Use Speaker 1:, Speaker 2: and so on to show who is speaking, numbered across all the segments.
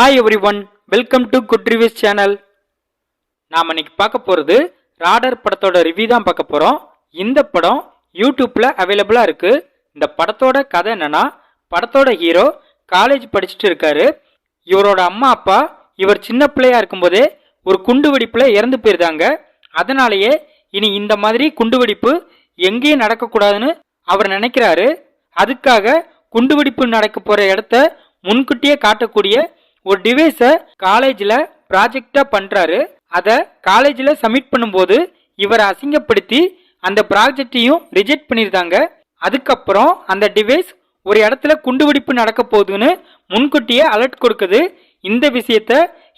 Speaker 1: Hi everyone welcome to good reviews channel நாம் இன்னைக்கு பார்க்க போகிறது ராடர் படத்தோட ரிவ்யூ தான் பார்க்க போகிறோம் இந்த படம் யூடியூப்பில் அவைலபிளாக இருக்குது இந்த படத்தோட கதை என்னன்னா படத்தோட ஹீரோ காலேஜ் படிச்சுட்டு இருக்காரு. இவரோட அம்மா அப்பா இவர் சின்ன பிள்ளையாக இருக்கும்போதே ஒரு குண்டு வெடிப்பில் இறந்து போயிருந்தாங்க. அதனாலேயே இனி இந்த மாதிரி குண்டு வெடிப்பு எங்கேயும் நடக்கக்கூடாதுன்னு அவர் நினைக்கிறாரு. அதுக்காக குண்டுவெடிப்பு நடக்க போகிற இடத்த முன்கூட்டியே காட்டக்கூடிய ஒரு டிவைஸை காலேஜில் ப்ராஜெக்டா பண்றாரு. அதை காலேஜில் சப்மிட் பண்ணும்போது இவரை அசிங்கப்படுத்தி அந்த ப்ராஜெக்டையும் ரிஜெக்ட் பண்ணியிருந்தாங்க அதுக்கப்புறம் அந்த டிவைஸ் ஒரு இடத்துல குண்டுவெடிப்பு நடக்க போகுதுன்னு முன்கூட்டியே அலர்ட் கொடுக்குது. இந்த விஷயத்த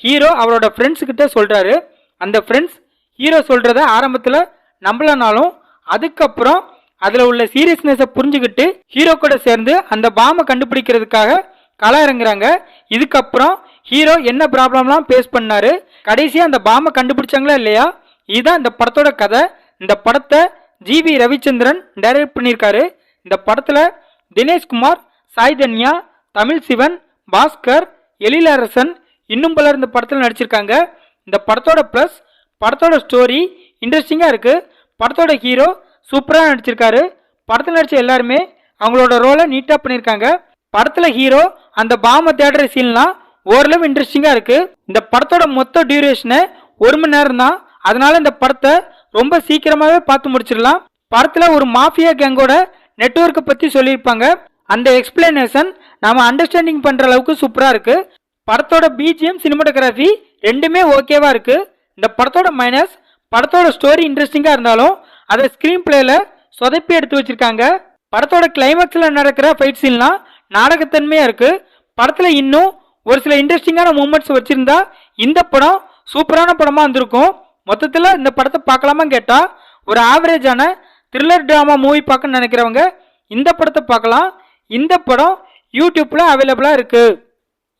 Speaker 1: ஹீரோ அவரோட ஃப்ரெண்ட்ஸுக்கிட்ட சொல்கிறாரு அந்த ஃப்ரெண்ட்ஸ் ஹீரோ சொல்கிறத ஆரம்பத்தில் நம்பலனாலும் அதுக்கப்புறம் அதில் உள்ள சீரியஸ்னஸை புரிஞ்சுக்கிட்டு ஹீரோ கூட சேர்ந்து அந்த பாம்பை கண்டுபிடிக்கிறதுக்காக கள இறங்குறாங்க. இதுக்கப்புறம் ஹீரோ என்ன ப்ராப்ளம்லாம் ஃபேஸ் பண்ணாரு? கடைசியாக அந்த பாம்பை கண்டுபிடிச்சாங்களா இல்லையா? இதுதான் இந்த படத்தோட கதை. இந்த படத்தை ஜிவி ரவிச்சந்திரன் டைரக்ட் பண்ணியிருக்காரு. இந்த படத்தில் தினேஷ்குமார் சாய் தன்யா தமிழ் சிவன் பாஸ்கர் எழிலரசன் இன்னும் பலர் இந்த படத்தில் நடிச்சிருக்காங்க. இந்த படத்தோட ப்ளஸ் படத்தோட ஸ்டோரி இன்ட்ரெஸ்டிங்காக இருக்குது படத்தோட ஹீரோ சூப்பராக நடிச்சிருக்காரு. படத்தில் நடித்த எல்லாருமே அவங்களோட ரோலை நீட்டாக பண்ணியிருக்காங்க. படத்தில் ஹீரோ அந்த பாம்பை தேடுற சீன்லாம் ஓரளவு இன்ட்ரெஸ்டிங்காக இருக்குது இந்த படத்தோட மொத்த டியூரேஷனு ஒரு மணி நேரம் தான். அதனால இந்த படத்தை ரொம்ப சீக்கிரமாகவே பார்த்து முடிச்சிடலாம். படத்தில் ஒரு மாஃபியா கேங்கோட நெட்வொர்க்கை பற்றி சொல்லியிருப்பாங்க. அந்த எக்ஸ்பிளனேஷன் நாம் அண்டர்ஸ்டாண்டிங் பண்ணுற அளவுக்கு சூப்பராக இருக்குது படத்தோட பிஜிஎம் சினிமாட்டோகிராஃபி ரெண்டுமே ஓகேவாக இருக்குது இந்த படத்தோட மைனஸ் படத்தோட ஸ்டோரி இன்ட்ரெஸ்டிங்காக இருந்தாலும் அதை ஸ்க்ரீன் பிளேயில் சொதப்பி எடுத்து வச்சிருக்காங்க. படத்தோட கிளைமேக்ஸில் நடக்கிற ஃபைட் சீன்லாம் நாடகத்தன்மையாக இருக்குது படத்தில் இன்னும் ஒரு சில இன்ட்ரெஸ்டிங்கான மூமெண்ட்ஸ் வச்சுருந்தா இந்த படம் சூப்பரான படமாக வந்திருக்கும் மொத்தத்தில் இந்த படத்தை பார்க்கலாமா கேட்டால் ஒரு ஆவரேஜான த்ரில்லர் ட்ராமா மூவி பார்க்கணும்னு நினைக்கிறவங்க இந்த படத்தை பார்க்கலாம். இந்த படம் யூடியூப்பில் அவைலபிளாக இருக்குது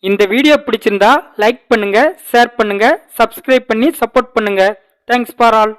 Speaker 1: இந்த வீடியோ பிடிச்சிருந்தா லைக் பண்ணுங்கள் ஷேர் பண்ணுங்கள் சப்ஸ்கிரைப் பண்ணி சப்போர்ட் பண்ணுங்கள் தேங்க்ஸ் ஃபார் ஆல்